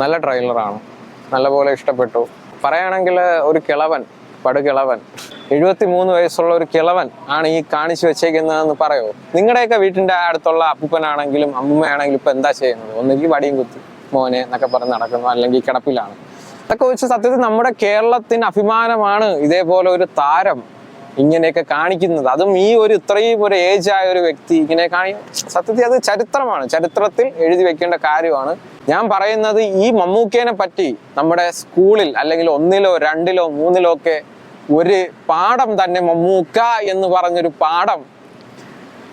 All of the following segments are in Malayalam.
നല്ല ട്രെയിലറാണ് നല്ലപോലെ ഇഷ്ടപ്പെട്ടു. പറയുകയാണെങ്കിൽ ഒരു കിളവൻ പടുകിളവൻ എഴുപത്തി മൂന്ന് വയസ്സുള്ള ഒരു കിളവൻ ആണ് ഈ കാണിച്ചു വെച്ചേക്കുന്നതെന്ന് പറയോ. നിങ്ങളുടെയൊക്കെ വീട്ടിന്റെ അടുത്തുള്ള അപ്പൂപ്പനാണെങ്കിലും അമ്മൂമ്മയാണെങ്കിലും ഇപ്പം എന്താ ചെയ്യുന്നത്? ഒന്നുകിൽ വടിയും കുത്തി മോനെ എന്നൊക്കെ പറഞ്ഞ് നടക്കുന്നു അല്ലെങ്കിൽ കിടപ്പിലാണ്. അതൊക്കെ വെച്ച് സത്യത്തിൽ നമ്മുടെ കേരളത്തിന് അഭിമാനമാണ് ഇതേപോലെ ഒരു താരം ഇങ്ങനെയൊക്കെ കാണിക്കുന്നത്. അതും ഈ ഒരു ഇത്രയും ഒരു ഏജ് ആയ ഒരു വ്യക്തി ഇങ്ങനെ കാണി സത്യത്തിൽ അത് ചരിത്രമാണ്. ചരിത്രത്തിൽ എഴുതി വെക്കേണ്ട കാര്യമാണ്. ഞാൻ പറയുന്നത് ഈ മമ്മൂക്കേനെ പറ്റി നമ്മുടെ സ്കൂളിൽ അല്ലെങ്കിൽ ഒന്നിലോ രണ്ടിലോ മൂന്നിലോ ഒക്കെ ഒരു പാഠം തന്നെ മമ്മൂക്ക എന്ന് പറഞ്ഞൊരു പാഠം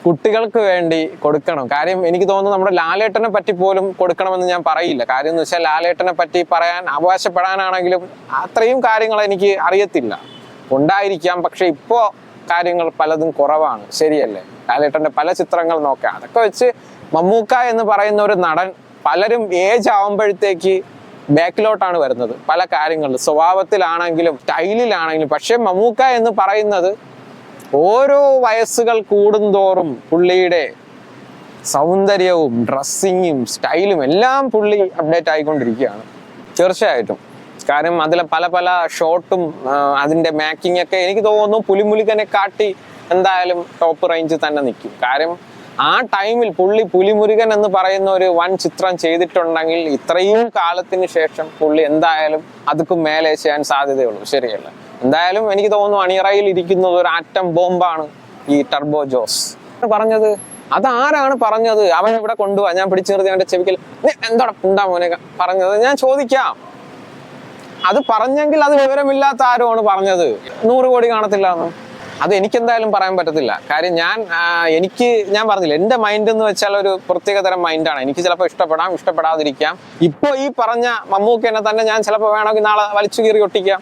കുട്ടികൾക്ക് വേണ്ടി കൊടുക്കണം. കാര്യം എനിക്ക് തോന്നുന്നു നമ്മുടെ ലാലേട്ടനെ പറ്റി പോലും കൊടുക്കണമെന്ന് ഞാൻ പറയില്ല. കാര്യം എന്ന് വെച്ചാൽ ലാലേട്ടനെ പറ്റി പറയാൻ അവകാശപ്പെടാനാണെങ്കിലും അത്രയും കാര്യങ്ങൾ എനിക്ക് അറിയത്തില്ല. ഉണ്ടായിരിക്കാം പക്ഷെ ഇപ്പോൾ കാര്യങ്ങൾ പലതും കുറവാണ്. ശരിയല്ലേ? ലാലേട്ടന്റെ പല ചിത്രങ്ങൾ നോക്കാം. അതൊക്കെ വെച്ച് മമ്മൂക്ക എന്ന് പറയുന്ന ഒരു നടൻ പലരും ഏജ് ആവുമ്പോഴത്തേക്ക് ബാക്കിലോട്ടാണ് വരുന്നത്. പല കാര്യങ്ങളിലും സ്വഭാവത്തിലാണെങ്കിലും സ്റ്റൈലിലാണെങ്കിലും. പക്ഷെ മമ്മൂക്ക എന്ന് പറയുന്നത് ഓരോ വയസ്സുകൾ കൂടുന്തോറും പുള്ളിയുടെ സൗന്ദര്യവും ഡ്രസ്സിങ്ങും സ്റ്റൈലും എല്ലാം പുള്ളി അപ്ഡേറ്റ് ആയിക്കൊണ്ടിരിക്കുകയാണ്. തീർച്ചയായിട്ടും. കാരണം അതിലെ പല പല ഷോട്ടും അതിന്റെ മേക്കിംഗ് ഒക്കെ എനിക്ക് തോന്നുന്നു പുലിമുലിക്കനെ കാട്ടി എന്തായാലും ടോപ്പ് റേഞ്ച് തന്നെ നിൽക്കും. കാര്യം ആ ടൈമിൽ പുള്ളി പുലിമുരുകൻ എന്ന് പറയുന്ന ഒരു വൻ ചിത്രം ചെയ്തിട്ടുണ്ടെങ്കിൽ ഇത്രയും കാലത്തിന് ശേഷം പുള്ളി എന്തായാലും അതുക്കും മേലെ ചെയ്യാൻ സാധ്യതയുള്ളൂ. ശരിയല്ല? എന്തായാലും എനിക്ക് തോന്നുന്നു അണിയറയിൽ ഇരിക്കുന്നത് ഒരു ആറ്റം ബോംബാണ് ഈ ടർബോ ജോസ്. പറഞ്ഞത് അതാരാണ് പറഞ്ഞത്? അവൻ ഇവിടെ കൊണ്ടുപോവാ ഞാൻ പിടിച്ചു നിർത്തി അവന്റെ ചെവിക്കൽ "നീ ഉണ്ടാ മോനെ? പറഞ്ഞത്. ഞാൻ ചോദിക്കാം. അത് പറഞ്ഞെങ്കിൽ അത് വിവരമില്ലാത്ത ആരുമാണ് പറഞ്ഞത്? നൂറ് കോടി കാണത്തില്ല അത് എനിക്ക് എന്തായാലും പറയാൻ പറ്റത്തില്ല. കാര്യം ഞാൻ എനിക്ക് ഞാൻ പറഞ്ഞില്ല എന്റെ മൈൻഡ് എന്ന് വെച്ചാൽ ഒരു പ്രത്യേക തരം മൈൻഡാണ് എനിക്ക് ചിലപ്പോൾ ഇഷ്ടപ്പെടാം ഇഷ്ടപ്പെടാതിരിക്കാം. ഇപ്പോൾ ഈ പറഞ്ഞ മമ്മൂക്കനെ തന്നെ ഞാൻ ചിലപ്പോൾ വേണമെങ്കിൽ നാളെ വലിച്ചു കീറി ഒട്ടിക്കാം.